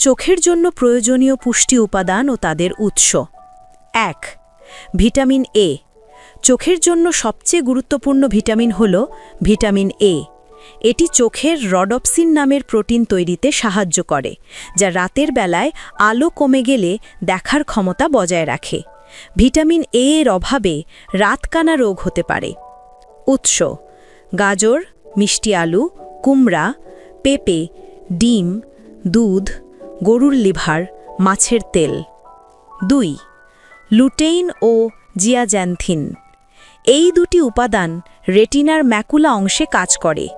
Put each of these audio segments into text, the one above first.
চোখের জন্য প্রয়োজনীয় পুষ্টি উপাদান ও তাদের উৎস। এক, ভিটামিন এ। চোখের জন্য সবচেয়ে গুরুত্বপূর্ণ ভিটামিন হল ভিটামিন এ। এটি চোখের রডপসিন নামের প্রোটিন তৈরিতে সাহায্য করে, যা রাতের বেলায় আলো কমে গেলে দেখার ক্ষমতা বজায় রাখে। ভিটামিন এ এর অভাবে রাতকানা রোগ হতে পারে। উৎস, গাজর, মিষ্টি আলু, কুমড়া, পেঁপে, ডিম, দুধ গরুর লিভার, মাছের তেল। দুই, লুটেইন ও জিয়াজ্যান্থিন। এই দুটি উপাদান রেটিনার ম্যাকুলা অংশে কাজ করে।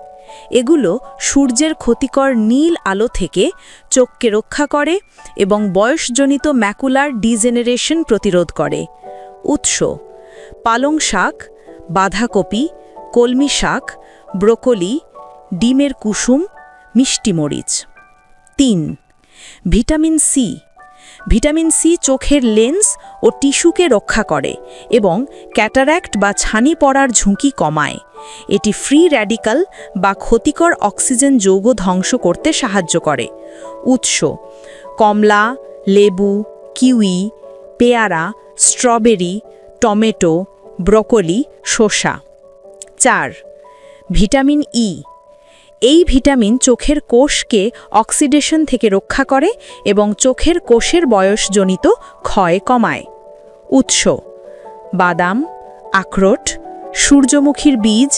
এগুলো সূর্যের ক্ষতিকর নীল আলো থেকে চোখকে রক্ষা করে এবং বয়সজনিত ম্যাকুলার ডিজেনারেশন প্রতিরোধ করে। উৎস, পালং শাক, বাঁধাকপি, কলমি শাক, ব্রোকলি, ডিমের কুসুম, মিষ্টি মরিচ। তিন ভিটামিন সি। ভিটামিন সি চোখের লেন্স ও টিস্যুকে রক্ষা করে এবং ক্যাটারাক্ট বা ছানি পড়ার ঝুঁকি কমায়। এটি ফ্রি র্যাডিক্যাল বা ক্ষতিকর অক্সিজেন যৌগ ধ্বংস করতে সাহায্য করে। উৎস কমলা, লেবু, কিউই, পেয়ারা, স্ট্রবেরি, টমেটো, ব্রকলি, শসা। চার ভিটামিন ই। এই ভিটামিন চোখের কোষকে অক্সিডেশন থেকে রক্ষা করে এবং চোখের কোষের বয়সজনিত ক্ষয় কমায়। উৎস, বাদাম, আখরোট, সূর্যমুখীর বীজ,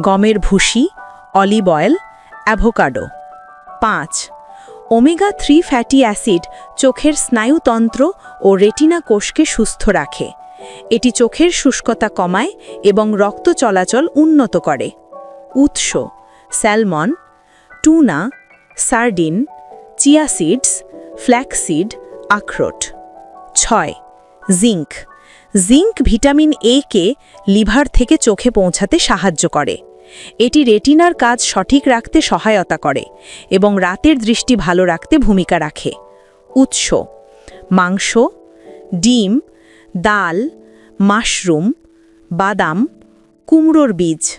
গমের ভুসি, অলিভ অয়েল, অ্যাভোকাডো। পাঁচ, ওমেগা থ্রি ফ্যাটি অ্যাসিড চোখের স্নায়ুতন্ত্র ও রেটিনা কোষকে সুস্থ রাখে। এটি চোখের শুষ্কতা কমায় এবং রক্ত চলাচল উন্নত করে। উৎস salmon, tuna, sardine, chia seeds flaxseed আখরোট। ছয়, জিঙ্ক। জিঙ্ক ভিটামিন এ কে লিভার থেকে চোখে পৌঁছাতে সাহায্য করে। এটি রেটিনার কাজ সঠিক রাখতে সহায়তা করে এবং রাতের দৃষ্টি ভালো রাখতে ভূমিকা রাখে। উৎস, মাংস, ডিম, ডাল, মাশরুম, বাদাম, কুমড়োর বীজ।